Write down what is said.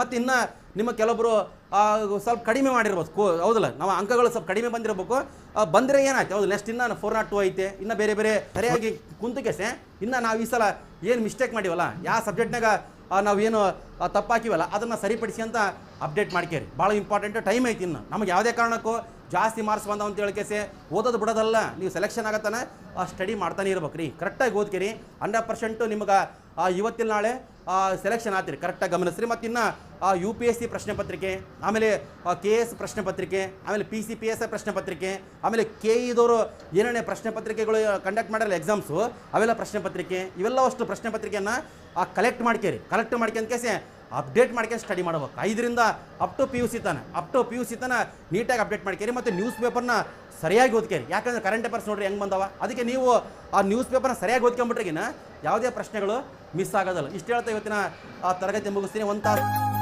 ಮತ್ತು ಇನ್ನು ನಿಮ್ಮ ಕೆಲವೊಬ್ಬರು ಸ್ವಲ್ಪ ಕಡಿಮೆ ಮಾಡಿರ್ಬೋದು. ಕೋ ಹೌದಲ್ಲ? ನಾವು ಅಂಕಗಳು ಸ್ವಲ್ಪ ಕಡಿಮೆ ಬಂದಿರಬೇಕು. ಬಂದರೆ ಏನಾಯ್ತು? ಹೌದು ನೆಕ್ಸ್ಟ್ ಇನ್ನು ಫೋರ್ ನಾಟ್ ಟು ಐತೆ. ಇನ್ನು ಬೇರೆ ಬೇರೆ ಸರಿಯಾಗಿ ಕುಂತಕೆಸೆ. ಇನ್ನು ನಾವು ಈ ಸಲ ಏನು ಮಿಸ್ಟೇಕ್ ಮಾಡಿವಲ್ಲ? ಯಾವ ಸಬ್ಜೆಕ್ಟ್ನಾಗ ನಾವು ಏನು ಆ, ತಪ್ಪಾಕಿವಲ್ಲ? ಅದನ್ನು ಸರಿಪಡಿಸಿ ಅಂತ ಅಪ್ಡೇಟ್ ಮಾಡ್ಕೇರಿ. ಭಾಳ ಇಂಪಾರ್ಟೆಂಟ್ ಟೈಮ್ ಐತಿ ಇನ್ನು. ನಮಗೆ ಯಾವುದೇ ಕಾರಣಕ್ಕೂ ಜಾಸ್ತಿ ಮಾರ್ಕ್ಸ್ ಬಂದವ ಅಂತ ಹೇಳ್ಕೇಸಿ. ಓದೋದು ಬಿಡೋದಲ್ಲ. ನೀವು ಸೆಲೆಕ್ಷನ್ ಆಗತ್ತಾನೆ? ಸ್ಟಡಿ ಮಾಡ್ತಾನೆ ಇರ್ಬೇಕು ರೀ ಕರೆಕ್ಟಾಗಿ ಓದ್ಕಿರಿ. ಹಂಡ್ರೆಡ್ ಪರ್ಸೆಂಟು ನಿಮಗೆ ಇವತ್ತಿನ ನಾಳೆ ಸೆಲೆಕ್ಷನ್ ಆಗ್ತೀರಿ ಕರೆಕ್ಟಾಗಿ ಗಮನಿಸ್ರಿ. ಮತ್ತು ಇನ್ನು ಯು ಪಿ ಎಸ್ ಸಿ ಪ್ರಶ್ನೆ ಪತ್ರಿಕೆ, ಆಮೇಲೆ ಕೆ ಎಸ್ ಪ್ರಶ್ನೆ ಪತ್ರಿಕೆ, ಆಮೇಲೆ ಪಿ ಸಿ ಪಿ ಎಸ್ ಪ್ರಶ್ನೆ ಪತ್ರಿಕೆ, ಆಮೇಲೆ ಕೆ ಇದವರು ಏನೇನೇ ಪ್ರಶ್ನೆ ಪತ್ರಿಕೆಗಳು ಕಂಡಕ್ಟ್ ಮಾಡಿರಲ್ಲ ಎಕ್ಸಾಮ್ಸು ಅವೆಲ್ಲ ಪ್ರಶ್ನೆ ಪತ್ರಿಕೆ ಇವೆಲ್ಲ ಅಷ್ಟು ಪ್ರಶ್ನೆ ಪತ್ರಿಕೆಯನ್ನು ಕಲೆಕ್ಟ್ ಮಾಡ್ಕೇರಿ. ಕಲೆಕ್ಟ್ ಕೇಸಿ ಅಪ್ಡೇಟ್ ಮಾಡ್ಕೊಂಡು ಸ್ಟಡಿ ಮಾಡ್ಬೇಕು. ಐದರಿಂದ up to P U C ತಾನೆ. Up to P U C ತನ ನೀಟಾಗಿ ಅಪ್ಡೇಟ್ ಮಾಡ್ಕೇರಿ ಮತ್ತು ನ್ಯೂಸ್ ಪೇಪರ್ನ ಸರಿಯಾಗಿ ಓದ್ಕೇರಿ. ಯಾಕಂದ್ರೆ ಕರೆಂಟ್ ಅಫೇರ್ಸ್ ನೋಡ್ರಿ ಹೆಂಗೆ ಬಂದವ? ಅದಕ್ಕೆ ನೀವು ಆ ನ್ಯೂಸ್ ಪೇಪರ್ನ ಸರಿಯಾಗಿ ಓದ್ಕೊಂಬಿಟ್ರಿಗಿನ ಯಾವುದೇ ಪ್ರಶ್ನೆಗಳು ಮಿಸ್ ಆಗೋದಲ್ಲ. ಇಷ್ಟು ಹೇಳ್ತಾ ಇವತ್ತಿನ, ಆ, ತರಗತಿ ಮುಗಿಸ್ತೀನಿ. ಒಂದು ತಾಸು.